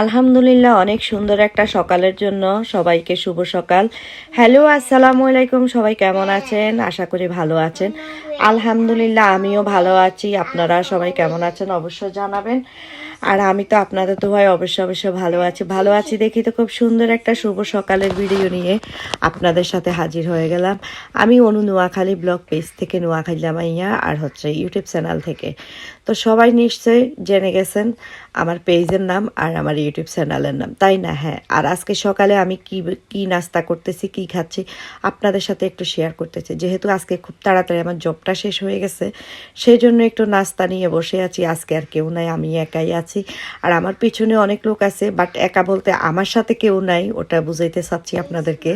আলহামদুলিল্লাহ, অনেক সুন্দর একটা সকালের জন্য। সবাইকে শুভ সকাল। হ্যালো আসসালামু আলাইকুম। সবাই কেমন আছেন? আশা করি ভালো আছেন। আলহামদুলিল্লাহ, আমিও ভালো আছি। আপনারা সবাই কেমন আছেন অবশ্যই জানাবেন। আর আমি তো আপনাদের তো ভাই অবশ্যই অবশ্যই ভালো আছি। ভালো আছি দেখি তো খুব সুন্দর একটা শুভ সকালের ভিডিও নিয়ে আপনাদের সাথে হাজির হয়ে গেলাম। আমি অনু নোয়াখালী ব্লগ পেজ থেকে নোয়াখালী জামাইয়া আর হচ্ছে ইউটিউব চ্যানেল থেকে। তো সবাই নিশ্চয়ই জেনে গেছেন আমার পেজের নাম আর আমার ইউটিউব চ্যানেলের নাম, তাই না? হ্যাঁ আর আজকে সকালে আমি কি কি নাস্তা করতেছি, কি খাচ্ছি আপনাদের সাথে একটু শেয়ার করতেছি। যেহেতু আজকে খুব তাড়াতাড়ি আমার জবটা শেষ হয়ে গেছে। সেই জন্য একটু নাস্তা নিয়ে বসে আছি। আজকে আর কেউ নাই, আমি একাই আছি। আর আমার পিছনে অনেক লোক আছে বাট একা বলতে আমার সাথে কেউ নাই, ওটা বুঝাইতে চাচ্ছি আপনাদেরকে।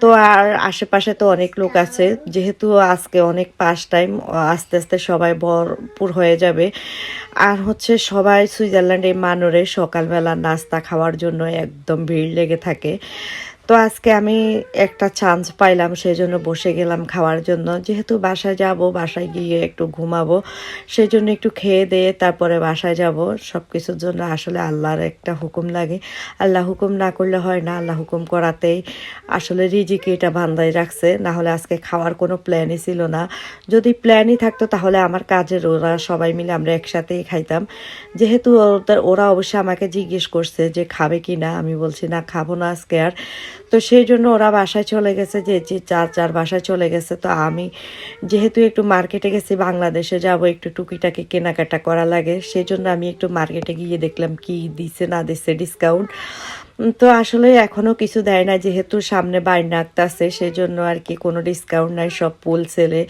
তো আর আশেপাশে তো অনেক লোক আছে, যেহেতু আজকে অনেক পাস টাইম, আস্তে আস্তে সবাই ভরপুর হয়ে যাবে। আর হচ্ছে সবাই সুইজারল্যান্ডে, মানরে সকালবেলা নাস্তা খাওয়ার জন্য একদম ভিড় লেগে থাকে। তো আজকে আমি একটা চান্স পাইলাম সেই জন্য বসে গেলাম খাওয়ার জন্য। যেহেতু বাসায় যাব, বাসায় গিয়ে একটু ঘুমাবো সেই জন্য একটু খেয়ে দিয়ে তারপরে বাসায় যাব। সব কিছুর জন্য আসলে আল্লাহর একটা হুকুম লাগে। আল্লাহ হুকুম না করলে হয় না, আল্লাহ হুকুম করাতেই আসলে রিজিকে এটা বান্ধাই রাখছে। না হলে আজকে খাওয়ার কোনো প্ল্যানই ছিল না। যদি প্ল্যানই থাকতো, তাহলে আমার কাজের ওরা সবাই মিলে আমরা একসাথেই খাইতাম। যেহেতু ওরা অবশ্যই আমাকে জিজ্ঞেস করছে যে খাবে কি না আমি বলছি, না, খাব না আজকে আর। তো সেই জন্য ওরা বাসায় চলে গেছে যে যে চার চার বাসায় চলে গেছে। তো আমি যেহেতু একটু মার্কেটে গেছি, বাংলাদেশে যাব, একটু টুকিটাকে কেনাকাটা করা লাগে, সেই জন্য আমি একটু মার্কেটে গিয়ে দেখলাম কি দিছে না দিছে ডিসকাউন্ট তো আসলে এখনও কিছু দেয় না, যেহেতু সামনে বাইনা আছে সেই জন্য আর কি কোনো ডিসকাউন্ট নাই, সব পুল সেলে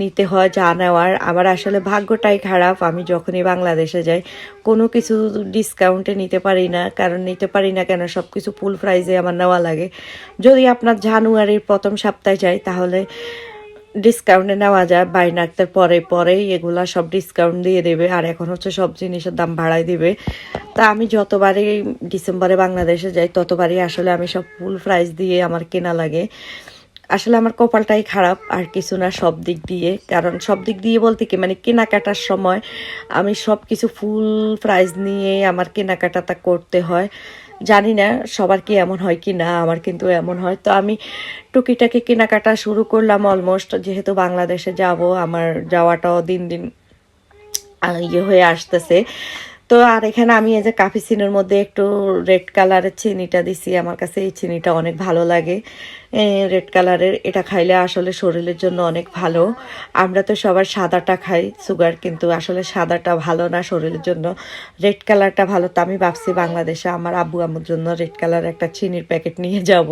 নিতে হয় যা নেওয়ার। আমার আসলে ভাগ্যটাই খারাপ, আমি যখনই বাংলাদেশে যাই, কোনো কিছু ডিসকাউন্টে নিতে পারি না, কারণ নিতে পারি না কেন সব কিছু ফুল প্রাইজে আমার নেওয়া লাগে। যদি আপনার জানুয়ারির প্রথম সপ্তাহে যাই, তাহলে ডিসকাউন্টে নেওয়া যায় বাইনাকদের পরে, পরেই এগুলা সব ডিসকাউন্ট দিয়ে দেবে, আর এখন হচ্ছে সব জিনিসের দাম বাড়াই দেবে। তা আমি যতবারই ডিসেম্বরে বাংলাদেশে যাই, ততবারই আসলে আমি সব ফুল প্রাইস দিয়ে আমার কেনা লাগে। আসলে আমার কপালটাই খারাপ, আর কিছু না, সব দিক দিয়ে। কারণ সব দিক দিয়ে বলতে কি মানে কেনাকাটার সময় আমি সব কিছু ফুল প্রাইস নিয়ে আমার কেনাকাটাটা করতে হয়। জানি না সবার কি এমন হয় কি না, আমার কিন্তু এমন হয়। তো আমি টুকিটাকি কেনাকাটা শুরু করলাম অলমোস্ট যেহেতু বাংলাদেশে যাব, আমার যাওয়াটাও দিন দিন ইয়ে হয়ে আসতেছে। তো আর এখানে আমি এই যে কাফিসিনের মধ্যে একটু রেড কালারের চিনিটা দিছি, আমার কাছে এই চিনিটা অনেক ভালো লাগে। রেড কালারের এটা খাইলে আসলে শরীরের জন্য অনেক ভালো। আমরা তো সবার সাদাটা খাই সুগার কিন্তু আসলে সাদাটা ভালো না শরীরের জন্য। রেড কালারটা ভালো, তো আমি ভাবছি বাংলাদেশে আমার আব্বু আম্মুর জন্য রেড কালার একটা চিনির প্যাকেট নিয়ে যাব।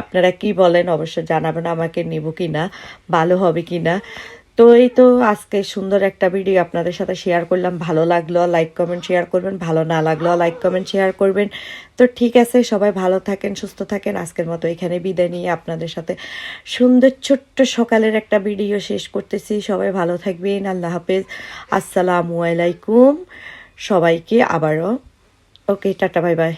আপনারা কি বলেন অবশ্যই জানাবেন আমাকে নিব কি না ভালো হবে কি না তো এই তো আজকে সুন্দর একটা ভিডিও আপনাদের সাথে শেয়ার করলাম। ভালো লাগল লাইক কমেন্ট শেয়ার করবেন। ভালো না লাগল লাইক কমেন্ট শেয়ার করবেন। তো ঠিক আছে, সবাই ভালো থাকেন, সুস্থ থাকেন। আজকের মতো এখানে বিদায় নিয়ে আপনাদের সাথে সুন্দর ছোট্ট সকালের একটা ভিডিও শেষ করতেছি। সবাই ভালো থাকবেন, আল্লাহ হাফেজ। আসসালামু আলাইকুম। সবাইকে আবারও। ওকে টাটা বাই বাই